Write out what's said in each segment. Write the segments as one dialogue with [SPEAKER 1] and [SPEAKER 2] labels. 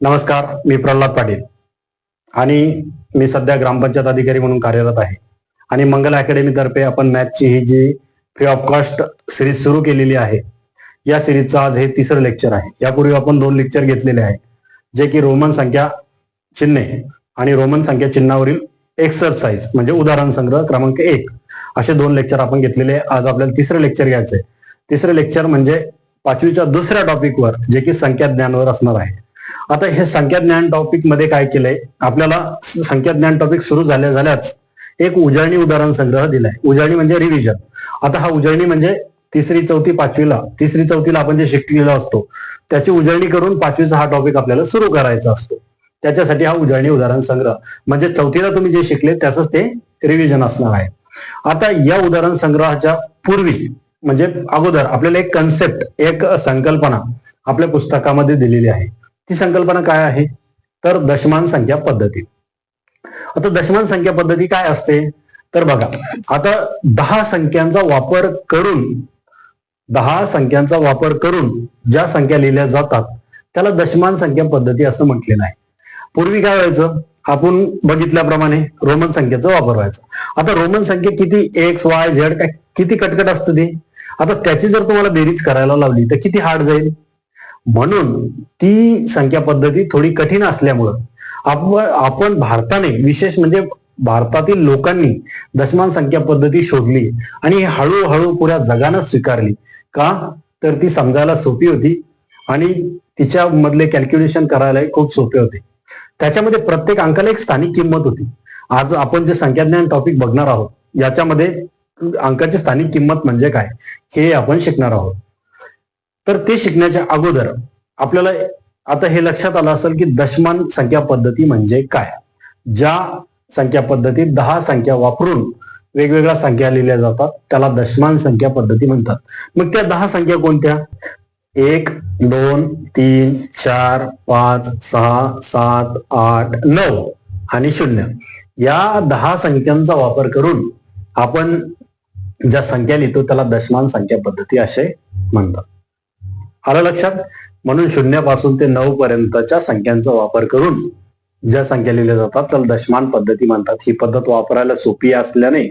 [SPEAKER 1] नमस्कार मी प्रल्हाद पाटील. आणि मी सध्या ग्रामपंचायत अधिकारी म्हणून कार्यरत आहे. आणि मंगल अकॅडमी तर्फे आपण मॅथची ही जी फ्री ऑफ कॉस्ट सिरीज सुरू केलेली आहे या सिरीजचं आज हे तिसरं लेक्चर आहे. यापूर्वी आपण दोन लेक्चर घेतलेले आहे जे की रोमन संख्या चिन्हे आणि रोमन संख्या चिन्हावरील एक्सरसाइज म्हणजे उदाहरण संग्रह क्रमांक एक. असे दोन लेक्चर आपण घेतलेले आहे. आज आपल्याला तिसरं लेक्चर घ्यायचंय. तिसरं लेक्चर म्हणजे पाचवीच्या दुसऱ्या टॉपिकवर जे की संख्या ज्ञानवर असणार आहे. आता हे संख्या ज्ञान टॉपिकमध्ये काय केलंय? आपल्याला संख्याज्ञान संख्या ज्ञान टॉपिक सुरू झाल्या झाल्याच एक उजळणी उदाहरण संग्रह दिलाय. उजळणी म्हणजे रिव्हिजन आता हा उजळणी म्हणजे तिसरी चौथी पाचवीला. तिसरी चौथीला आपण जे शिकलेलो असतो त्याची उजळणी करून पाचवीचा हा टॉपिक आपल्याला सुरू करायचा असतो. त्याच्यासाठी हा उजळणी उदाहरण संग्रह. म्हणजे चौथीला तुम्ही जे शिकले त्याच ते रिव्हिजन असणार आहे. आता या उदाहरण संग्रहाच्या पूर्वी म्हणजे अगोदर आपल्याला एक कन्सेप्ट एक संकल्पना आपल्या पुस्तकामध्ये दिलेली आहे. ती संकल्पना काय आहे? तर दशमान संख्या पद्धती. आता दशमान संख्या पद्धती काय असते? तर बघा आता दहा संख्यांचा वापर करून दहा संख्यांचा वापर करून ज्या संख्या लिहिल्या जातात त्याला दशमान संख्या पद्धती असं म्हटलेलं आहे. पूर्वी काय व्हायचं? आपण बघितल्याप्रमाणे रोमन संख्येचा वापर व्हायचा. आता रोमन संख्या किती? एक्स वाय झेड काय किती कटकट असतं ते? आता त्याची जर तुम्हाला बेरीज करायला लावली तर किती हार्ड जाईल? म्हणून ती संख्या पद्धती थोडी कठीण असल्यामुळं आपण आपण भारताने विशेष म्हणजे भारतातील लोकांनी दशमान संख्या पद्धती शोधली आणि हळूहळू पुऱ्या जगानं स्वीकारली. का? तर ती समजायला सोपी होती आणि तिच्या मधले कॅल्क्युलेशन करायला खूप सोपे होते. त्याच्यामध्ये प्रत्येक अंकाला एक स्थानिक किंमत होती. आज आपण जे संख्याज्ञान टॉपिक बघणार आहोत याच्यामध्ये अंकाची स्थानिक किंमत म्हणजे काय हे आपण शिकणार आहोत. तर ते शिकण्याच्या अगोदर आपल्याला आता हे लक्षात आलं असेल की दशमान संख्या पद्धती म्हणजे काय? ज्या संख्या पद्धतीत दहा संख्या वापरून वेगवेगळ्या संख्या लिहिल्या जातात त्याला दशमान संख्या पद्धती म्हणतात. मग त्या दहा संख्या कोणत्या? एक दोन तीन चार पाच सहा सात आठ नऊ आणि शून्य. या दहा संख्यांचा वापर करून आपण ज्या संख्या लिहितो त्याला दशमान संख्या पद्धती असे म्हणतात. आलं लक्षात? म्हणून शून्यापासून ते नऊ पर्यंतच्या संख्यांचा वापर करून ज्या संख्या लिहिल्या जातात त्याला दशमान पद्धती म्हणतात. ही पद्धत वापरायला सोपी असल्याने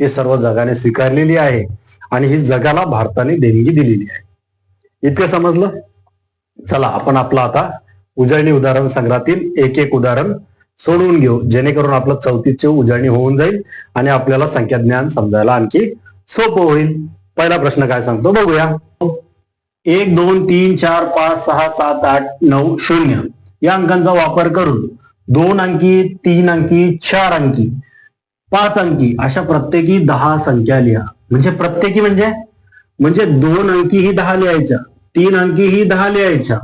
[SPEAKER 1] ती सर्व जगाने स्वीकारलेली आहे आणि ही जगाला भारताने देणगी दिलेली आहे. इतकं समजलं? चला आपण आपलं आता उजळणी उदाहरण संग्रहातील एक एक उदाहरण सोडवून घेऊ. जेणेकरून आपलं चौथीचे उजळणी होऊन जाईल आणि आपल्याला संख्या ज्ञान समजायला आणखी सोपं होईल. पहिला प्रश्न काय सांगतो? बघूया. एक दोन तीन चार पाच सहा सात आठ नऊ शून्य. या अंकांचा वापर करून दोन अंकी तीन अंकी चार अंकी पाच अंकी अशा प्रत्येकी दहा संख्या लिहा. म्हणजे प्रत्येकी म्हणजे? म्हणजे दोन अंकी ही दहा लिहायच्या तीन अंकी ही दहा लिहायच्या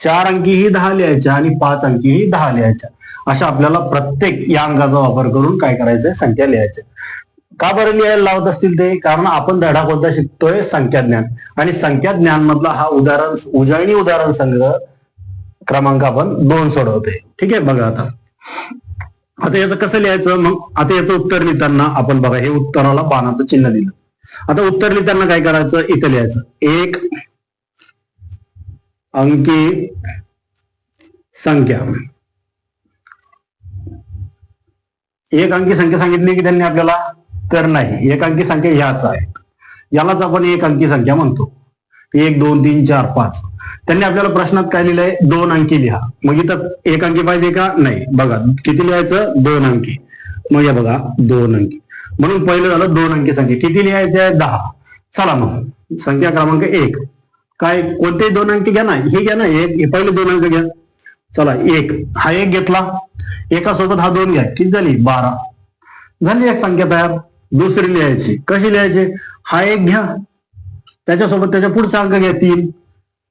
[SPEAKER 1] चार अंकी ही दहा लिहायच्या आणि पाच अंकी ही दहा लिहायच्या. अशा आपल्याला प्रत्येक या अंकाचा वापर करून काय करायचंय? संख्या लिहायच्या का बरं लिहायला लावत असतील ते? कारण आपण धडा कोणता शिकतोय? संख्या ज्ञान आणि संख्या ज्ञान मधला हा उदाहरण उजळणी उदाहरण संग्रह क्रमांक आपण दोन सोडवतोय. ठीक आहे? बघा आता. आता याचं कसं लिहायचं? मग आता याचं उत्तर लिहिताना आपण बघा हे उत्तराला बाणाचं चिन्ह दिलं. आता उत्तर लिहिताना काय करायचं? इथं लिहायचं. एक अंकी संख्या. एक अंकी संख्या सांगितली की त्यांनी आपल्याला? तर नाही. एक अंकी संख्या ह्याच आहे. यालाच आपण एक अंकी संख्या म्हणतो. एक दोन तीन चार पाच. त्यांनी आपल्याला प्रश्नात काय लिहिलंय? दोन अंकी लिहा. मग इथं एक अंकी पाहिजे का? नाही. बघा किती लिहायचं? दोन अंकी. मग या बघा दोन अंकी. म्हणून पहिलं झालं दोन अंकी संख्या. किती लिहायचे आहे? दहा. चला मग. संख्या क्रमांक एक. काय कोणते दोन अंकी घ्या ना? हे घ्या ना. एक हे पहिले दोन अंक घ्या. चला एक. हा एक घेतला. एका सोबत हा दोन घ्या. किती झाली? बारा. झाली एक संख्या तयार. दुसरी लिहायची कशी लिहायची हा एक घ्या. त्याच्यासोबत त्याच्या पुढचा अंक घ्या तीन.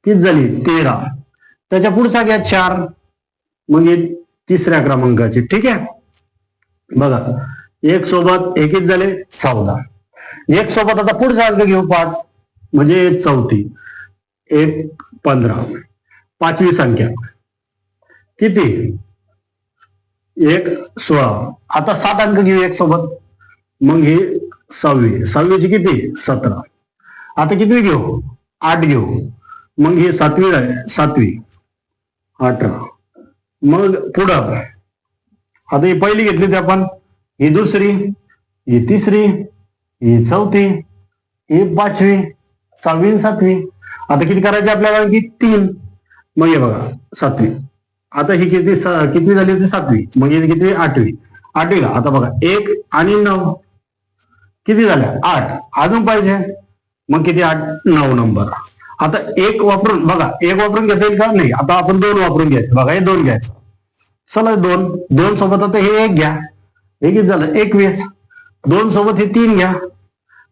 [SPEAKER 1] किती झाली? तेरा. त्याच्या पुढचा घ्या चार. मग तिसऱ्या क्रमांकाची. ठीक आहे? बघा. एक सोबत एकच झाले चौदा. एक सोबत आता पुढचा अंक घेऊ पाच. म्हणजे चौथी. एक पंधरा. पाचवी संख्या. किती? एक सोळा. आता सात अंक घेऊ एक सोबत. मग हे सहावी सहावीची किती? सतरा. आता किती घेऊ? आठ घेऊ. मग हे सातवी आहे. सातवी. अठरा. मग पुढं आता. ही पहिली घेतली होती आपण. ही दुसरी ही तिसरी ही चौथी ही पाचवी सहावी आणि सातवी. आता किती करायची आपल्याला? की तीन. मग हे बघा सातवी. आता ही किती किती झाली होती? सातवी. मग ही किती? आठवी. आठवी का? आता बघा एक आणि नऊ. किती झाल्या? आठ. अजून पाहिजे. मग किती? आठ. नऊ नंबर. आता एक वापरून बघा एक वापरून घेता येईल का? नाही. आता आपण दोन वापरून घ्यायचं. बघा हे दोन घ्यायचं. चला दोन. दोन सोबत आता हे एक घ्या. हे किती झालं? एकवीस. दोन सोबत हे तीन घ्या.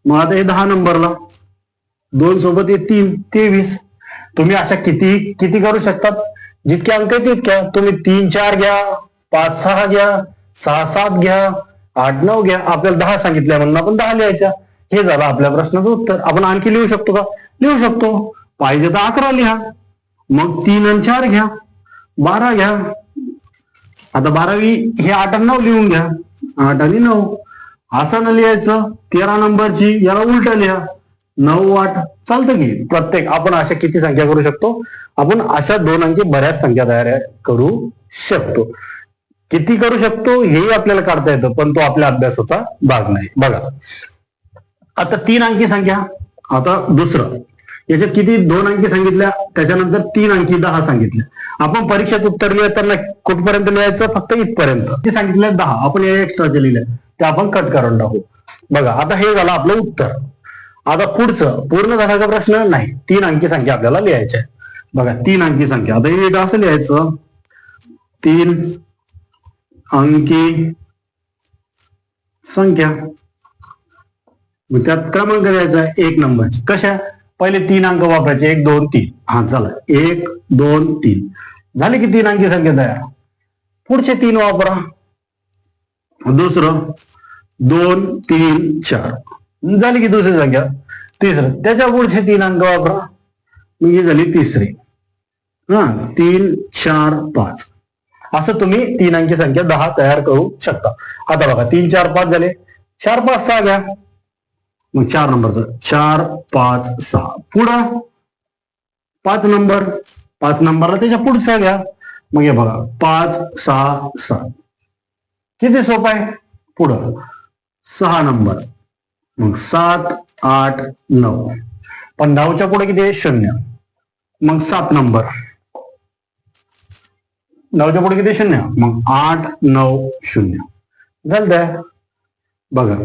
[SPEAKER 1] मग आता हे दहा नंबरला. दोन सोबत हे तीन. तेवीस. तुम्ही अशा किती किती करू शकतात? जितके अंक आहेत तितक्या. तुम्ही तीन चार घ्या. पाच सहा घ्या. सहा सात घ्या. आठ नऊ घ्या. आपल्याला दहा सांगितल्या म्हणून आपण दहा लिहायच्या. हे झालं आपल्या प्रश्नाचं उत्तर. आपण आणखी लिहू शकतो का? लिहू शकतो. पाहिजे तर अकरा लिहा. मग तीन आणि चार घ्या. बारा घ्या. आता बारावी हे आठ आणि नऊ लिहून घ्या. आठ आणि नऊ. असं न लिहायचं. तेरा नंबरची. याला उलट लिहा. नऊ आठ. चालतं की प्रत्येक. आपण अशा किती संख्या करू शकतो? आपण अशा दोन अंकी बऱ्याच संख्या तयार करू शकतो. किती करू शकतो हेही आपल्याला काढता येतं पण तो आपल्या अभ्यासाचा भाग नाही. बघा. आता तीन अंकी संख्या. आता दुसरं. याच्यात किती? दोन अंकी सांगितल्या. त्याच्यानंतर तीन अंकी दहा सांगितल्या. आपण परीक्षेत उत्तर लिहिताना कुठपर्यंत लिहायचं? फक्त इथपर्यंत. ते सांगितलं दहा. आपण या एक्स्ट्राचे लिहिलं ते आपण कट करून टाकू. बघा. आता हे झालं आपलं उत्तर. आता पुढचं. पूर्ण झाल्याचा प्रश्न नाही. तीन अंकी संख्या आपल्याला लिहायची आहे. बघा. तीन अंकी संख्या. आता हे असं लिहायचं. तीन अंकी संख्या. मग त्यात क्रमांक द्यायचा एक नंबर. कशा? पहिले तीन अंक वापरायचे. एक दोन तीन. हा चला. एक दोन तीन. झाले की तीन अंकी संख्या तयार? पुढचे तीन वापरा. दुसरं. दोन तीन चार. झाली की दुसरी संख्या? तिसरं. त्याच्या पुढचे तीन अंक वापरा. मग ही झाली तिसरी. हा तीन चार पाच. असं तुम्ही तीन अंकी संख्या दहा तयार करू शकता. आता बघा तीन चार पाच झाले. चार पाच सहा घ्या. मग चार नंबरचं. चार पाच सहा. पुढं. पाच नंबर. पाच नंबरला त्याच्या पुढचा घ्या. मग हे बघा पाच सहा सात. किती सोपं आहे? पुढं. सहा नंबर. मग सात आठ नऊ. पण नऊच्या पुढे किती आहे? शून्य. मग सात नंबर. नऊच्या पुढे किती शून्य? मग आठ नऊ शून्य. झालं बघा.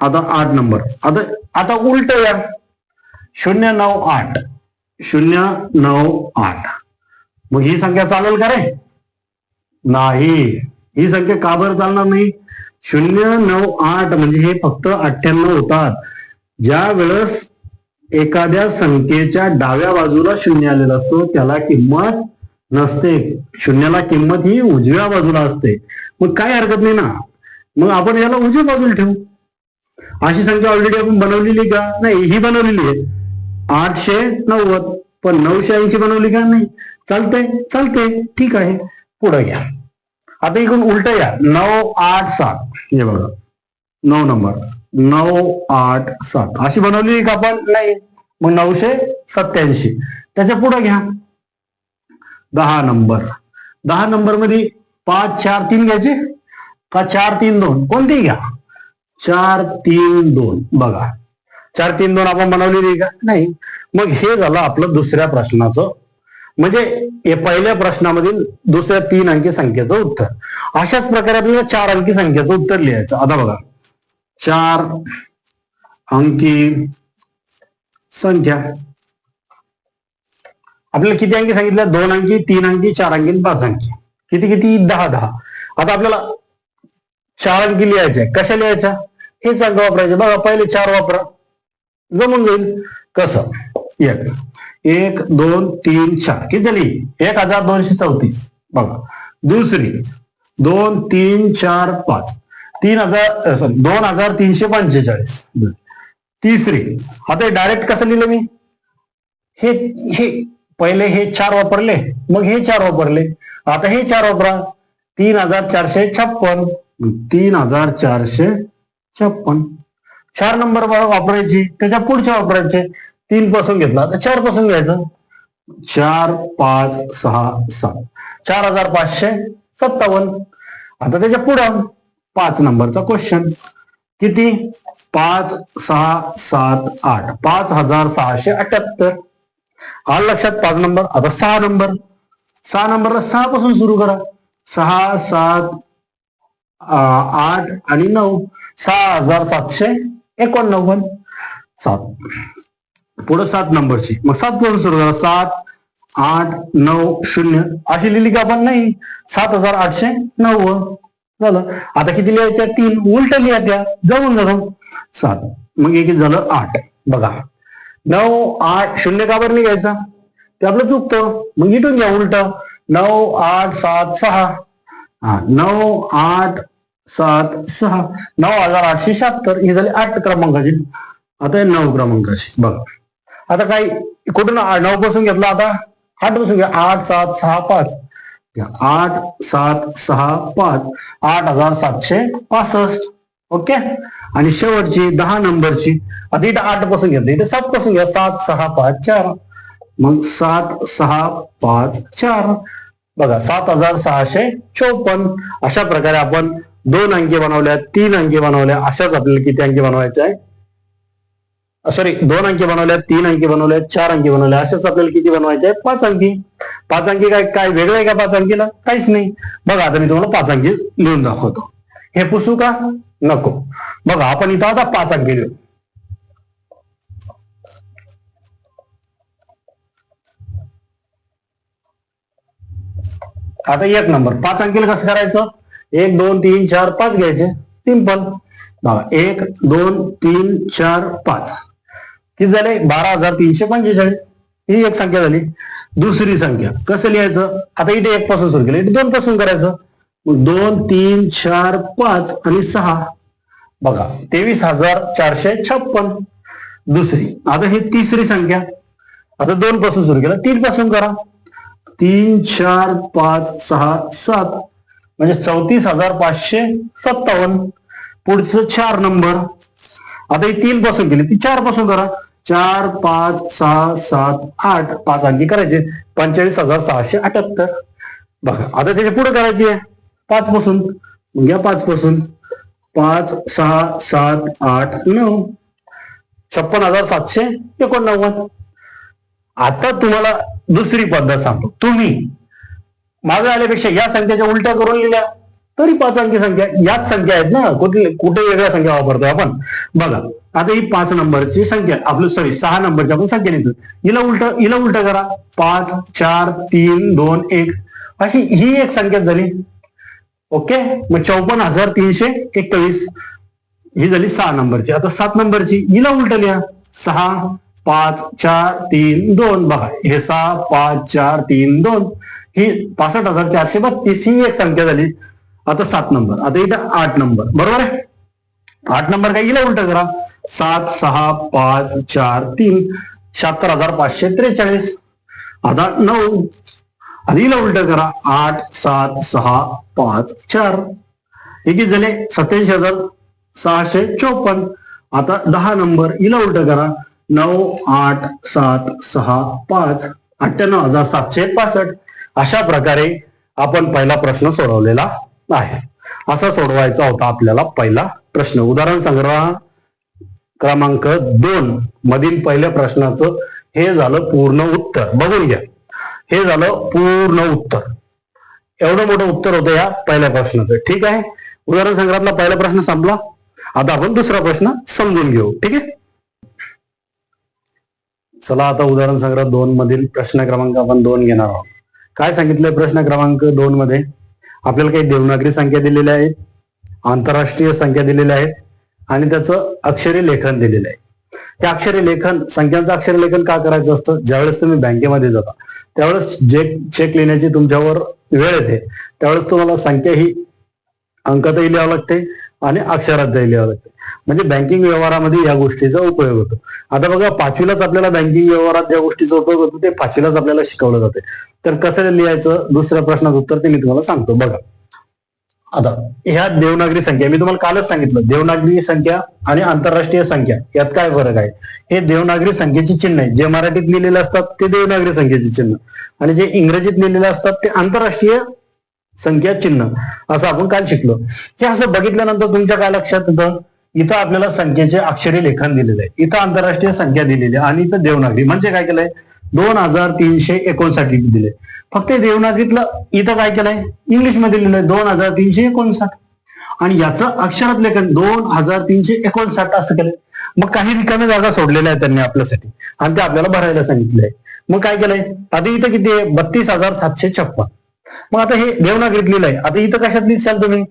[SPEAKER 1] आता आठ नंबर. आता आता उलट या. शून्य नऊ आठ. शून्य नऊ आठ. मग ही संख्या चालेल का रे? नाही. ही संख्या का बरं चालणार नाही? शून्य नऊ आठ म्हणजे हे फक्त अठ्ठ्याण्णव होतात. ज्या वेळेस एखाद्या संख्येच्या डाव्या बाजूला शून्य आलेला असतो त्याला किंमत नसते. शून्याला किंमत ही उजव्या बाजूला असते. मग काय हरकत नाही ना? मग आपण याला उजव्या बाजूला ठेवू. अशी संख्या ऑलरेडी आपण बनवलेली का? नाही ही बनवलेली आहे. आठशे नव्वद. पण नऊशे ऐंशी बनवली का? नाही. चालतंय चालतंय. ठीक आहे. पुढे घ्या. आता इकडून उलट या. नऊ आठ सात. हे बघा. नऊ नंबर. नऊ आठ सात. अशी बनवली का आपण? नाही. मग नऊशे सत्याऐंशी त्याच्या पुढे घ्या. दहा नंबर. दहा नंबरमध्ये पाच चार तीन घ्यायचे? का चार तीन दोन? कोणती घ्या. चार तीन दोन. बघा. चार तीन दोन आपण बनवलेली का? नाही. मग हे झालं आपलं दुसऱ्या प्रश्नाचं. म्हणजे पहिल्या प्रश्नामधील दुसऱ्या तीन अंकी संख्येचं उत्तर. अशाच प्रकारे आपल्याला चार अंकी संख्येचं उत्तर लिहायचं. आता बघा. चार अंकी संख्या. आपल्याला किती अंकी सांगितलं? दोन अंकी तीन अंकी चार अंकी पाच अंकी. किती किती? दहा दहा. आता आपल्याला चार अंकी लिहायचे कशा लिहायच्या? हेच अंक वापरायचे. बघा पहिले चार वापरा. जमून जाईल. कसं? एक. एक दोन तीन चार. किती झाली? एक हजार दोनशे चौतीस. बघा. दुसरी. दोन तीन चार पाच. तीन हजार सॉरी दोन हजार तीनशे पंचेचाळीस. तिसरी. आता डायरेक्ट कसं लिहिलं मी? हे हे पहिले हे चार वापरले मग हे चार वापरले. आता हे चार वापरा. तीन हजार चारशे छप्पन. तीन हजार चारशे छप्पन. चार नंबर वापरायची त्याच्या पुढच्या वापरायचे. तीन पासून घेतला. तर चारपासून घ्यायचं. चार पाच सहा सात. चार हजार पाचशे सत्तावन्न. आता त्याच्या पुढं पाच नंबरचा क्वेश्चन किती? पाच सहा सात आठ. पाच हजार सहाशे अठ्याहत्तर. आलं लक्षात पाच नंबर आता सहा नंबर. सहा नंबरला सहा पासून सुरू करा. सहा सात आठ आणि नऊ. सहा हजार सातशे एकोणनव्वद. सात. पुढे सात नंबरची. मग सात पासून सुरू करा. सात आठ नऊ शून्य. अशी लिहिली का आपण नाही. सात हजार आठशे नव्वद. झालं. आता किती लिहायच्या? तीन. उलट लिहा त्या. जाऊन जाऊ सात. मग एक झालं आठ. बघा. नऊ आठ शून्य का बरं निघायचा? ते आपलं चुकतं. मग इथून घ्या उलट. नऊ आठ सात सहा. हा नऊ आठ सात सहा. नऊ हजार आठशे शहात्तर. ही झाली आठ क्रमांकाची. आता हे नऊ क्रमांकाची. बघा. आता काय कुठून नऊ पासून घेतला आता? आठपासून घ्या. आठ सात सहा पाच. आठ सात सहा पाच. आठ हजार सातशे पासष्ट. ओके? आणि शेवटची दहा नंबरची आता इथं आठपासून घेतली इथे सात पासून घ्या सात सहा पाच चार. मग सात सहा पाच चार. बघा सात हजार सहाशे चौपन्न. अशा प्रकारे आपण दोन अंकी बनवल्या तीन अंकी बनवल्या अशाच आपल्याला किती अंकी बनवायचे आहे? सॉरी दोन अंकी बनवल्या तीन अंकी बनवल्या चार अंकी बनवल्या अशाच आपल्याला किती बनवायचे आहे पाच अंकी. पाच अंकी काय काय वेगळं आहे का पाच अंकीला? काहीच नाही. बघा आता मी तुम्हाला पाच अंकी लिहून दाखवतो. हे पुसू का? नको. बघा आपण इथं आता पाच अंकी देऊ. आता एक नंबर पाच अंकीला कसं करायचं? एक दोन तीन चार पाच घ्यायचे. सिंपल बघा एक दोन तीन चार पाच. किती झाले? बारा हजार तीनशे पंचेचाळीस ही एक संख्या झाली. दुसरी संख्या. कसं लिहायचं? आता इथे एक पासून सुरू केलं. इथे दोन पासून करायचं. दोन तीन चार पाच आणि सहा. बघा तेवीस हजार चारशे छप्पन. दुसरी आता ही तिसरी संख्या. आता दोन पासून सुरू केला. तीन पासून करा. तीन चार पाच सहा सात. म्हणजे चौतीस हजार पाचशे सत्तावन्न. पुढचं चार नंबर. आता ही तीन पासून केली. ती चारपासून करा. चार पाच सहा सात आठ. पाच अंकी करायचे. पंचेचाळीस हजार सहाशे अठ्याहत्तर. बघा आता त्याच्या पुढे करायची आहे. पाच पासून. घ्या पाच पासून. पाच सहा सात आठ नऊ. छप्पन हजार सातशे एकोणनव्वद. आता तुम्हाला दुसरी पद्धत सांगतो. तुम्ही मागे आल्यापेक्षा या संख्येच्या उलट्या करून लिहिल्या. तरी पाच अंकी संख्या याच संख्या आहेत ना. कुठे कुठे वेगळ्या संख्या वापरतोय आपण? बघा आता ही पाच नंबरची संख्या आपलं सॉरी सहा नंबरची आपण संख्या लिहितो हिला उलट हिला उलट करा. पाच चार तीन दोन एक. अशी ही एक संख्या झाली ओके मग चौपन्न हजार तीनशे एकवीस. ही झाली सहा नंबरची. आता सात नंबरची. हिला उलट लिहा. सहा पाच चार तीन दोन. बघा हे सहा पाच चार तीन दोन. ही पासष्ट हजार चारशे बत्तीस. ही एक संख्या झाली. आता सात नंबर. आता इथं आठ नंबर. बरोबर आहे? आठ नंबर काय? हिला उलट करा. सात सहा पाच चार तीन. शहात्तर हजार पाचशे त्रेचाळीस. आता नऊ. आधीला उलट करा. आठ सात सहा पाच चार. हे किती झाले सत्याऐंशी हजार सहाशे चोपन्न. आता दहा नंबर हिला उलट करा. नऊ आठ सात सहा पाच. अठ्ठ्याण्णव हजार सातशे पासष्ट. अशा प्रकारे आपण पहिला प्रश्न सोडवलेला आहे. असा सोडवायचा होता आपल्याला पहिला प्रश्न. उदाहरण संग्रह क्रमांक दोन मधील पहिल्या प्रश्नाचं हे झालं पूर्ण उत्तर. बघून घ्या. हे झालं पूर्ण उत्तर. एवढं मोठं उत्तर होतं या पहिल्या प्रश्नाचं. ठीक आहे? उदाहरण संग्रहातला पहिला प्रश्न संपला. आता आपण दुसरा प्रश्न समजून घेऊ. ठीक आहे? चला आता उदाहरण संग्रह दोन मधील प्रश्न क्रमांक आपण दोन घेणार आहोत. काय सांगितलंय प्रश्न क्रमांक दोन मध्ये? आपल्याला काही देवनागरी संख्या दिलेल्या आहेत आंतरराष्ट्रीय संख्या दिलेल्या आहेत आणि त्याचं अक्षरी लेखन दिलेलं आहे. त्या अक्षरे लेखन संख्यांचं अक्षर लेखन का करायचं असतं? ज्यावेळेस तुम्ही बँकेमध्ये जाता त्यावेळेस जे चेक लिहिण्याची तुमच्यावर वेळ येते त्यावेळेस तुम्हाला संख्या ही अंकातही लिहावं लागते आणि अक्षरातही लिहावं लागते. म्हणजे बँकिंग व्यवहारामध्ये या गोष्टीचा उपयोग होतो. आता बघा पाचवीलाच आपल्याला बँकिंग व्यवहारात ज्या गोष्टीचा उपयोग होतो ते पाचवीलाच आपल्याला शिकवलं जाते. तर कसं लिहायचं? दुसऱ्या प्रश्नाचं उत्तर ते मी तुम्हाला सांगतो. बघा. आता ह्या देवनागरी संख्या मी तुम्हाला कालच सांगितलं देवनागरी संख्या आणि आंतरराष्ट्रीय संख्या यात काय फरक आहे? हे देवनागरी संख्येची चिन्ह आहे. जे मराठीत लिहिलेले असतात ते देवनागरी संख्येचे चिन्ह. आणि जे इंग्रजीत लिहिलेले असतात ते आंतरराष्ट्रीय संख्या चिन्ह. असं आपण काल शिकलो. हे असं बघितल्यानंतर तुमच्या काय लक्षात येतं? इथं आपल्याला संख्येचे अक्षरी लेखन दिलेलं आहे. इथं आंतरराष्ट्रीय संख्या दिलेली आहे आणि इथं देवनागरी. म्हणजे काय केलंय? दोन हजार तीनशे एकोणसाठ दिले. फक्त देवनागरीतलं इथं काय केलंय? इंग्लिशमध्ये लिहिलंय दोन हजार तीनशे एकोणसाठ. आणि याचं अक्षरात लेखन दोन हजार तीनशे एकोणसाठ असं केलंय. मग काही रिकाम्या जागा सोडलेल्या आहेत त्यांनी आपल्यासाठी. आणि ते आपल्याला भरायला सांगितलंय. मग काय केलंय? आता इथं किती आहे? बत्तीस हजार सातशे छप्पन. मग आता हे देवनागरीत लिहिलंय. आता इथं कशात लिहिशाल तुम्ही?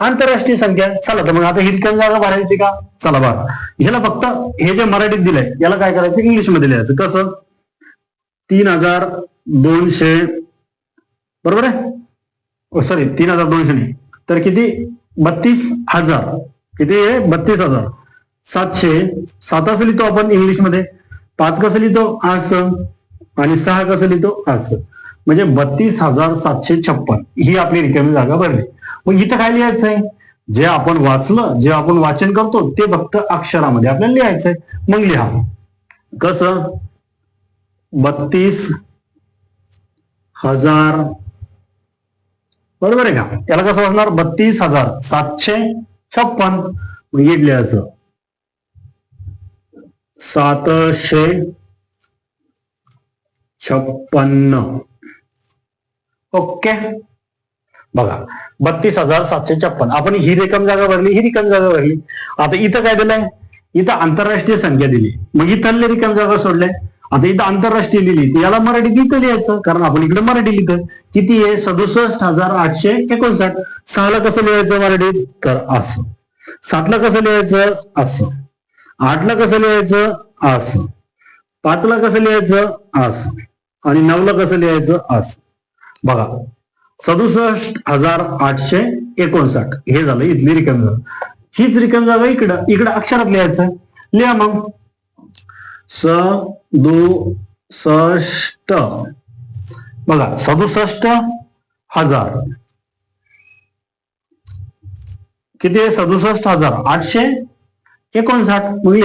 [SPEAKER 1] आंतरराष्ट्रीय संख्या. चला तर मग आता हिरकन जागा भरायची का? चला बघा ह्याला फक्त हे जे मराठीत दिलंय याला काय करायचं? इंग्लिशमध्ये लिहायचं. कसं? तीन हजार दोनशे बरोबर आहे? सॉरी तीन हजार दोनशे नाही. तर किती? बत्तीस हजार. किती आहे? बत्तीस हजार. सातशे. सात असं लिहितो आपण इंग्लिशमध्ये पाच कसं लिहितो? असं आणि सहा कसं लिहितो? असं म्हणजे बत्तीस हजार सातशे छप्पन. ही आपली रिकामी जागा भरली. मग इथं काय लिहायचंय जे आपण वाचलं जे आपण वाचन करतो ते फक्त अक्षरामध्ये आपल्याला लिहायचंय मग लिहा. कसं? बत्तीस हजार. बरोबर आहे का? त्याला कसं असणार बत्तीस हजार सातशे छप्पन. मग लिहायचं सातशे छप्पन्न. ओके. बघा बत्तीस हजार सातशे छप्पन. आपण ही रिकम जागा भरली ही रिकम जागा भरली. आता इथं काय दिलंय? इथं आंतरराष्ट्रीय संख्या दिली. मग इथले रिकम जागा सोडल्या आता इथं आंतरराष्ट्रीय लिहिली तर याला मराठीत इथं लिहायचं? कारण आपण इकडे मराठी लिहितं किती आहे? सदुसष्ट हजार आठशे एकोणसाठ. सहाला कसं लिहायचं मराठीत तर असं. सातला कसं लिहायचं? असं. आठला कसं लिहायचं? असं. पाचला कसं लिहायचं? असं. आणि नऊला कसं लिहायचं? असं. बघा. सदुसष्ट हजार आठशे एकोणसाठ. हे झालं इथली रिकामी जागा. हीच रिकामी जागा इकडं. इकडं अक्षरात लिहायचं. लिहा मग. स दु बघा सदुसष्ट हजार. किती आहे? सदुसष्ट हजार. आठशे? एकोणसाठ. मग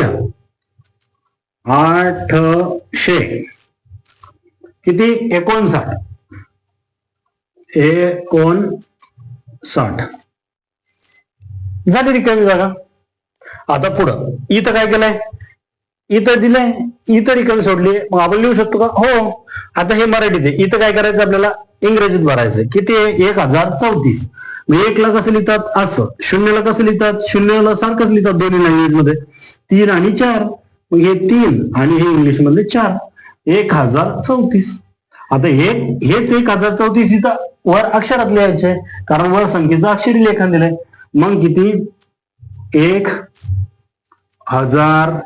[SPEAKER 1] आठशे. किती? एकोणसाठ. एकोणसाठ. झाली रिकामी जागा. आता पुढं. इथं काय केलंय? इथं दिलंय इथं रिकामी सोडली मग आपण लिहू शकतो का? हो. आता हे मराठीत आहे. इथं काय करायचं आपल्याला? इंग्रजीत भरायचं. किती एक हजार चौतीस. म्हणजे एकला कसं लिहितात? असं. शून्यला कसं लिहितात? शून्यला सारखंच लिहितात दोन्ही लँग्वेजमध्ये. तीन आणि चार. मग हे तीन आणि हे इंग्लिशमध्ये चार. एक हजार चौतीस. आता हे हेच एक हजार चौतीस इथं वर अक्षरात लिहायचे कारण वर संख्येचं अक्षरी लेखन दिलंय. मग किती? एक हजार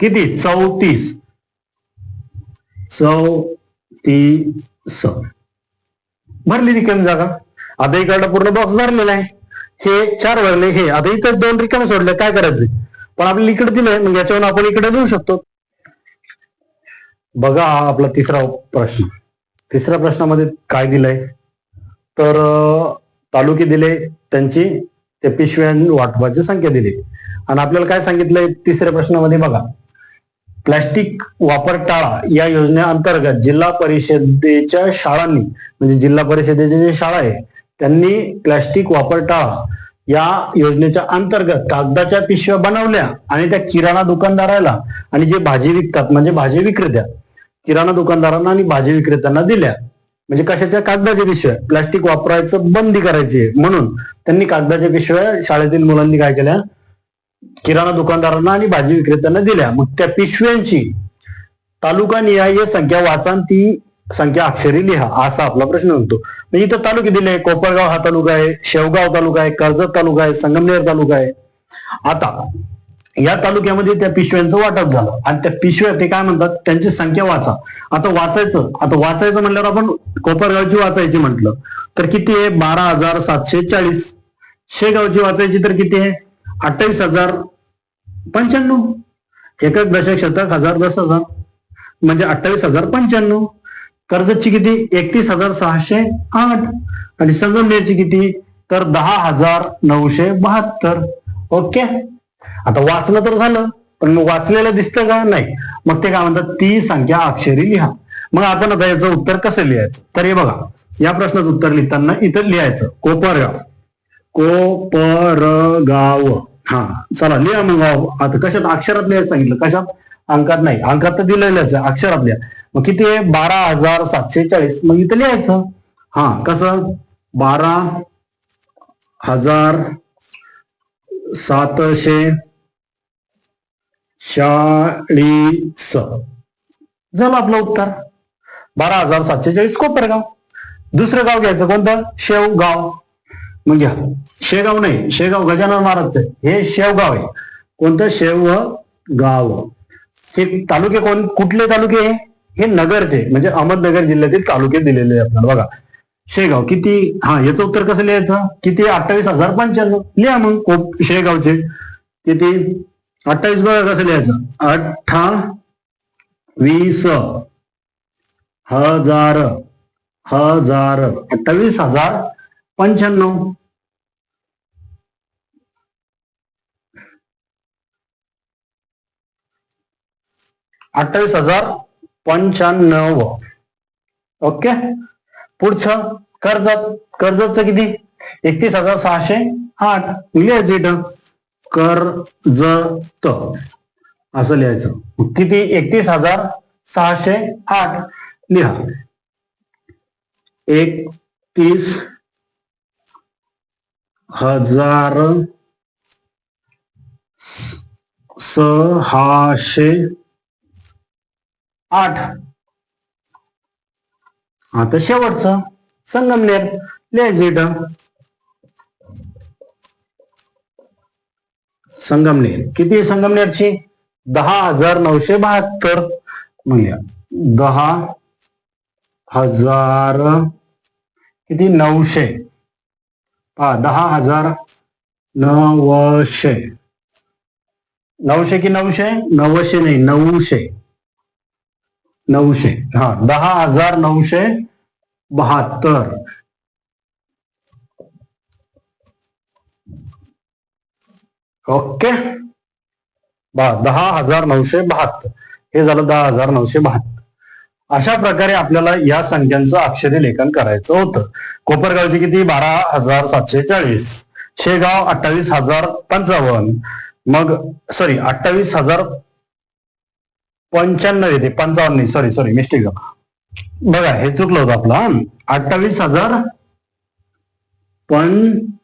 [SPEAKER 1] किती? चौतीस. चौतीस. भरली रिकामी जागा. आता इकडं पूर्ण बॉक्स भरलेला आहे. हे चार भरले. हे आता इथं दोन रिकामे सोडले. काय करायचं पण आपल्याला इकडे दिलंय मग याच्यावरून आपण इकडे देऊ शकतो. बघा हा आपला तिसरा प्रश्न. तिसऱ्या प्रश्नामध्ये काय दिलंय? तर तालुके दिले त्यांची ते पिशव्या वाटपाची संख्या दिली. आणि आपल्याला काय सांगितलंय? तिसऱ्या प्रश्नामध्ये बघा. प्लास्टिक वापर टाळा या योजनेअंतर्गत जिल्हा परिषदेच्या शाळांनी म्हणजे जिल्हा परिषदेच्या जे शाळा आहे त्यांनी प्लास्टिक वापर टाळा या योजनेच्या अंतर्गत कागदाच्या पिशव्या बनवल्या आणि त्या किराणा दुकानदाराला आणि जे भाजी विकतात म्हणजे भाजी विक्रेत्या किराणा दुकानदारांना आणि भाजी विक्रेत्यांना दिल्या. म्हणजे कशाच्या? कागदाच्या पिशव्या. प्लास्टिक वापरायचं बंदी करायची म्हणून त्यांनी कागदाच्या पिशव्या शाळेतील मुलांनी काय केल्या? किराणा दुकानदारांना आणि भाजी विक्रेत्यांना दिल्या. मग त्या पिशव्यांची तालुका निहाय संख्या वाचान ती संख्या अक्षरी लिहा असा आपला प्रश्न होतो. म्हणजे इथं तालुके दिले कोपरगाव हा तालुका आहे शेवगाव तालुका आहे कर्जत तालुका आहे संगमनेर तालुका आहे. आता या तालुक्यामध्ये त्या पिशव्यांचं वाटप झालं. आणि त्या पिशव्या ते काय म्हणतात? त्यांची संख्या वाचा. आता वाचायचं. आता वाचायचं म्हणल्यावर आपण कोपरगावची वाचायची म्हटलं. तर किती आहे? बारा हजार सातशे चाळीस. शेगावची वाचायची तर किती आहे? अठ्ठावीस हजार पंच्याण्णव. एक दशक शतक हजार दस हजार. म्हणजे अठ्ठावीस हजार पंच्याण्णव. कर्जतची किती? एकतीस हजार सहाशे आठ. आणि संगमनेरची किती? तर दहा हजार नऊशे बहात्तर. ओके? आता वाचलं तर झालं. पण मग वाचलेलं दिसतं का? नाही. मग ते काय म्हणतात? ती संख्या अक्षरी लिहा. मग आपण आता याचं उत्तर कसं लिहायचं? तर हे बघा. या प्रश्नाचं उत्तर लिहिताना इथं लिहायचं. कोपरगाव. कोपरगाव. हा चला लिहा मग गाव. आता कशात? अक्षरात लिहायचं सांगितलं. कशात? अंकात नाही. अंकात तर दिलेलंच आहे. अक्षरात लिहा. मग किती आहे? बारा हजार सातशे चाळीस मग इथं लिहायचं. हा कसं? बारा हजार सातशे चाळीस. झालं आपलं उत्तर. बारा हजार सातशे चाळीस कोपरगाव. दुसरं गाव घ्यायचं कोणतं? शेवगाव. मग घ्या. शेगाव नाही शेगाव गजानन महाराजचं हे शेवगाव आहे. कोणतं? शेव गाव हे तालुके कोण कुठले तालुके हे? नगरचे म्हणजे अहमदनगर जिल्ह्यातील तालुके दिलेले आपल्याला. बघा. शेगाव किती हा याचं उत्तर कसं लिहायचं? किती? अठ्ठावीस हजार पंच्याण्णव. लिहा मग कोप- शेगावचे. किती? अठ्ठावीस बघा कसं लिहायचं. अठ्ठा वीस हजार हजार. अठ्ठावीस हजार पंच्याण्णव. अठ्ठावीस हजार पंच्याण्णव. ओके? पुढचं कर्जत कर्जतचं किती? एकतीस हजार सहाशे आठ. लिहायचं इथं. कर्जत. असं लिहायचं. किती? एकतीस हजार सहाशे आठ. लिहा. एक तीस हजार सहाशे आठ. आता शेवटचं. संगमनेर लिहायचं संगमनेर किती संगमनेरची दहा हजार नऊशे बहात्तर. म्हणजे दहा हजार किती? नऊशे. दहा हजार नऊशे. नऊशे की नऊशे? नऊशे नाही नऊशे. नऊशे हा दहा हजार नऊशे बहात्तर. ओके. बा दहा हजार नऊशे बहात्तर. हे झालं दहा हजार नऊशे बहात्तर. अशा प्रकारे आपल्याला या संख्यांचं अक्षरी लेखन करायचं होतं. कोपरगावची किती? बारा हजार सातशे चाळीस शेगाव अठ्ठावीस हजार पंचावन्न. मग सॉरी अठ्ठावीस हजार पंच्याण्णव येते. पंचावन्न सॉरी सॉरी मिस्टेक बघा हे चुकलं होतं आपलं अठ्ठावीस हजार पंच्याण्णव.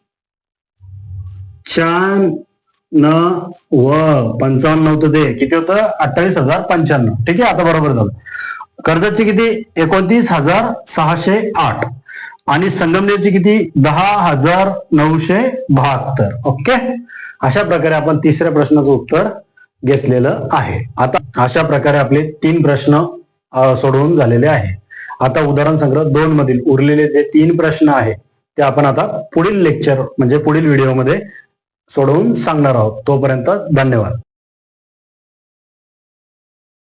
[SPEAKER 1] पंचावन्न नव्हतं ते. किती होतं? अठ्ठावीस हजार पंच्याण्णव. ठीक आहे? आता बरोबर झालं. कर्जाची किती? एकोणतीस हजार सहाशे आठ. आणि संगमनेरची किती? दहा हजार नऊशे बहात्तर. ओके? अशा प्रकारे आपण तिसऱ्या प्रश्नाचं उत्तर घेतलेलं आहे. आता अशा प्रकारे आपले तीन प्रश्न सोडवून झालेले आहे. आता उदाहरण संग्रह दोन मधील उरलेले जे तीन प्रश्न आहे ते आपण आता पुढील लेक्चर म्हणजे पुढील व्हिडिओमध्ये सोडवून सांगणार आहोत. तोपर्यंत धन्यवाद.